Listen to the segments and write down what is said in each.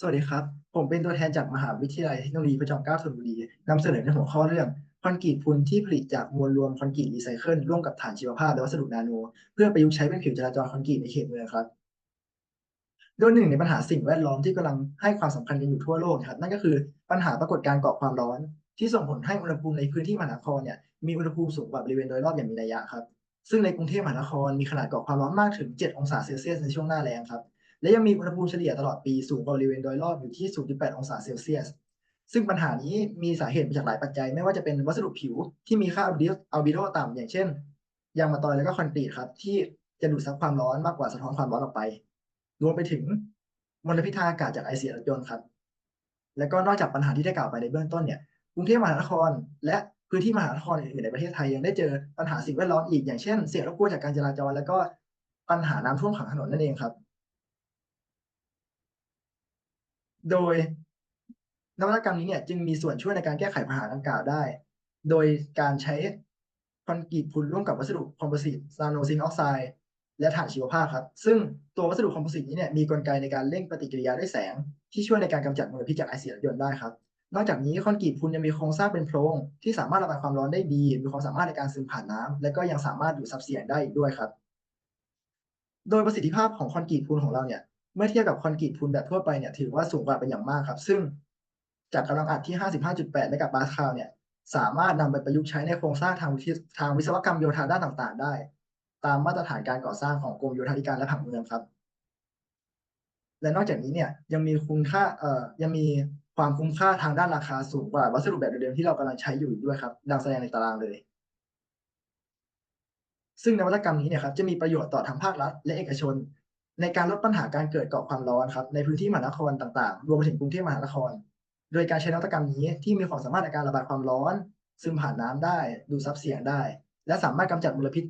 สวัสดีครับ ผมเป็นตัวแทนจากมหาวิทยาลัยเทคโนโลยีพระจอมเกล้าธนบุรีนำเสนอในหัวข้อเรื่องคอนกรีตปูนที่ผลิตจากมวลรวมคอนกรีตรีไซเคิลร่วมกับถ่านชีวภาพและวัสดุนาโน เพื่อประยุกต์ใช้เป็นผิวจราจรคอนกรีตในเขตเมืองครับ โดยหนึ่งในปัญหาสิ่งแวดล้อมที่กำลังให้ความสำคัญกันอยู่ทั่วโลกครับนั่นก็คือปัญหาปรากฏการณ์เกาะความร้อน ที่ส่งผลให้อุณหภูมิในพื้นที่มหานครเนี่ยมีอุณหภูมิสูงกว่าบริเวณโดยรอบอย่างมีนัยยะครับซึ่งในกรุงเทพมหานครมีขนาดเกาะความร้อนมากถึง 7 องศาเซลเซียสในช่วงหน้าแล้งครับ และยังมีอุณหภูมิเฉลี่ยตลอดปีสูงกว่าบริเวณโดยรอบอยู่ที่ 0.8 องศาเซลเซียส ซึ่งปัญหานี้มีสาเหตุมาจากหลายปัจจัย ไม่ว่าจะเป็นวัสดุผิวที่มีค่าอัลบิโดอัลบิโดต่ำอย่างเช่นยางมะตอยแล้วก็คอนกรีตครับที่จะดูดซับความร้อนมากกว่าสะท้อนความร้อนออกไป รวมไปถึงมลพิษทางอากาศจากไอเสียรถยนต์ครับ แล้วก็นอกจากปัญหาที่ได้กล่าวไปในเบื้องต้นเนี่ยกรุงเทพมหานคร และพื้นที่มหานครอื่นๆในประเทศไทยยังได้เจอปัญหาสิ่งแวดล้อมอีกอย่างเช่น เสียงรบกวนจากการจราจร แล้วก็ปัญหาน้ำท่วมขังถนนนั่นเองครับ โดยนวัตกรรมนี้เนี่ยจึงมีส่วนช่วยในการแก้ไขปัญหาดังกล่าวได้ โดยการใช้คอนกรีตพูนร่วมกับวัสดุคอมโพสิตนาโนซิงออกไซด์และถ่านชีวภาพครับ ซึ่งตัววัสดุคอมโพสิตนี้เนี่ยมีกลไกในการเร่งปฏิกิริยาด้วยแสง ที่ช่วยในการกำจัดมลพิษจากไอเสียรถยนต์ได้ครับ นอกจากนี้คอนกรีตพูนยังมีโครงสร้างเป็นโพรงที่สามารถระบายความร้อนได้ดี มีความสามารถในการซึมผ่านน้ำและก็ยังสามารถดูดซับเสียงได้อีกด้วยครับ โดยประสิทธิภาพของคอนกรีตพูนของเราเนี่ย เมื่อเทียบกับคอนกรีตพูนแบบทั่วไปเนี่ยถือว่าสูงกว่าเป็นอย่างมากครับ ซึ่งจากกำลังอัดที่ 55.8 เมกะปาสคาลเนี่ยสามารถนำไปประยุกต์ใช้ในโครงสร้างทางวิทางวิศวกรรมโยธาด้านต่าง ๆ ได้ ตามมาตรฐานการก่อสร้างของกรมโยธาธิการและผังเมืองครับ และนอกจากนี้เนี่ยยังมีคุณค่าเอ่อยังมีความคุ้มค่าทางด้านราคาสูงกว่าวัสดุแบบเดิมที่เรากำลังใช้อยู่อีกด้วยครับ ดังแสดงในตารางเลย ซึ่งนวัตกรรมนี้เนี่ยครับจะมีประโยชน์ต่อทั้งภาครัฐและเอกชน ในการลดปัญหาการเกิดเกาะความร้อนครับในพื้นที่มหานครต่างๆ รวมไปถึงกรุงเทพมหานคร โดยการใช้นวัตกรรมนี้ที่มีความสามารถในการระบายความร้อน ซึมผ่านน้ำได้ ดูดซับเสียงได้ และสามารถกำจัดมลพิษ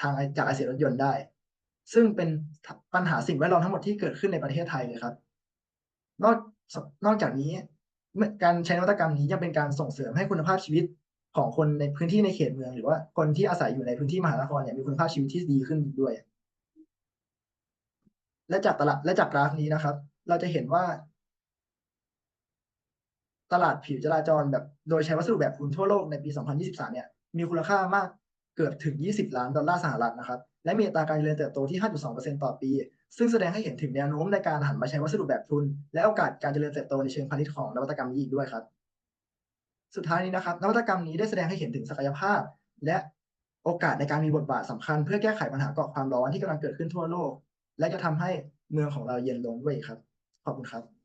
ทางจากไอเสียรถยนต์ได้ ซึ่งเป็นปัญหาสิ่งแวดล้อมทั้งหมดที่เกิดขึ้นในประเทศไทยเลยครับ นอกนอกจากนี้การใช้นวัตกรรมนี้ยังเป็นการส่งเสริมให้คุณภาพชีวิตของคนในพื้นที่ในเขตเมือง หรือว่าคนที่อาศัยอยู่ในพื้นที่มหานครเนี่ยมีคุณภาพชีวิตที่ดีขึ้นด้วย และจากตลาดและจากกราฟนี้นะครับ เราจะเห็นว่า ตลาดผิวจราจรแบบโดยใช้วัสดุแบบพูนทั่วโลกในปี 2023 เนี่ย มีมูลค่ามากเกือบถึง 20 ล้านดอลลาร์สหรัฐนะครับ และมีอัตราการเจริญเติบโตที่ 5.2%ต่อปี ซึ่งแสดงให้เห็นถึงแนวโน้มในการหันมาใช้วัสดุแบบทุน และโอกาสการเจริญเติบโตในเชิงพาณิชย์ของนวัตกรรมนี้อีกด้วยครับ สุดท้ายนี้นะครับ นวัตกรรมนี้ได้แสดงให้เห็นถึงศักยภาพ และโอกาสในการมีบทบาทสำคัญ เพื่อแก้ไขปัญหาเกาะความร้อนที่กำลังเกิดขึ้นทั่วโลก และจะทำให้เมืองของเราเย็นลงด้วยครับ ขอบคุณครับ